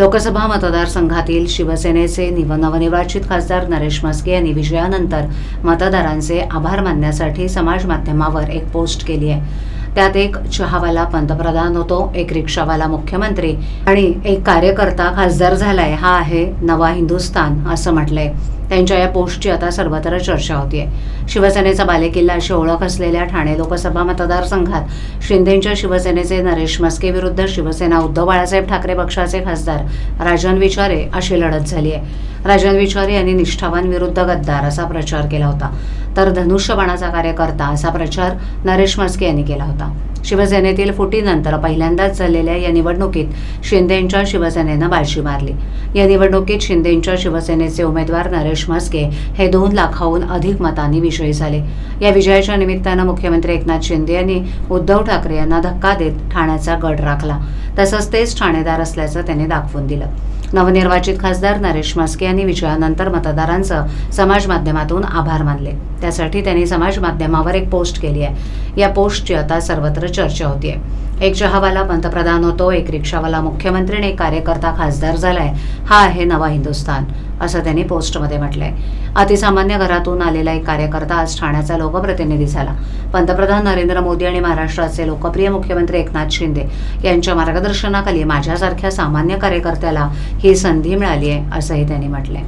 लोकसभा मतदारसंघातील शिवसेनेचे निव नवनिर्वाचित खासदार नरेश म्हस्के यांनी विजयानंतर मतदारांचे आभार मानण्यासाठी समाज माध्यमावर एक पोस्ट केली आहे. त्यात एक चहावाला पंतप्रधान होतो एक रिक्षावाला मुख्यमंत्री आणि एक कार्यकर्ता खासदार झालाय हा आहे नवा हिंदुस्थान असं म्हटलंय. त्यांच्या या पोस्टची आता सर्वत्र चर्चा होतीये. शिवसेनेचा बालेकिल्ला अशी ओळख असलेल्या ठाणे लोकसभा मतदारसंघात शिंदेंच्या शिवसेनेचे नरेश मस्के विरुद्ध शिवसेना उद्धव बाळासाहेब ठाकरे पक्षाचे खासदार राजन विचारे अशी लढत झाली आहे राजन विचारे यांनी निष्ठावान विरुद्ध गद्दार असा प्रचार केला होता. तर धनुष्यबाणाचा कार्यकर्ता असा प्रचार नरेश मस्के यांनी केला होता. शिवसेनेतील फुटीनंतर पहिल्यांदाच झालेल्या या निवडणुकीत शिंदेच्या शिवसेनेनं बाजी मारली. या निवडणुकीत शिंदेच्या शिवसेनेचे उमेदवार नरेश म्हस्के हे दोन लाखाहून अधिक मतांनी विजयी झाले. या विजयाच्या निमित्तानं मुख्यमंत्री एकनाथ शिंदे यांनी उद्धव ठाकरे यांना धक्का देत ठाण्याचा गड राखला. तसंच तेच ठाणेदार असल्याचं त्यांनी दाखवून दिलं. नवनिर्वाचित खासदार नरेश म्हस्के यांनी विजयानंतर मतदारांचं समाज माध्यमातून आभार मानले. त्यासाठी त्यांनी समाज माध्यमावर एक पोस्ट केली आहे. या पोस्टची आता सर्वत्र चर्चा होतीये. एक चहावाला पंतप्रधान होतो एक रिक्षावाला मुख्यमंत्री आणि एक कार्यकर्ता खासदार झालाय. हा आहे नवा हिंदुस्थान असं त्यांनी पोस्टमध्ये म्हटलंय. अतिसामान्य घरातून आलेला एक कार्यकर्ता आज ठाण्याचा लोकप्रतिनिधी झाला. पंतप्रधान नरेंद्र मोदी आणि महाराष्ट्राचे लोकप्रिय मुख्यमंत्री एकनाथ शिंदे यांच्या मार्गदर्शनाखाली माझ्यासारख्या सामान्य कार्यकर्त्याला ही संधी मिळाली आहे असंही त्यांनी म्हटलंय.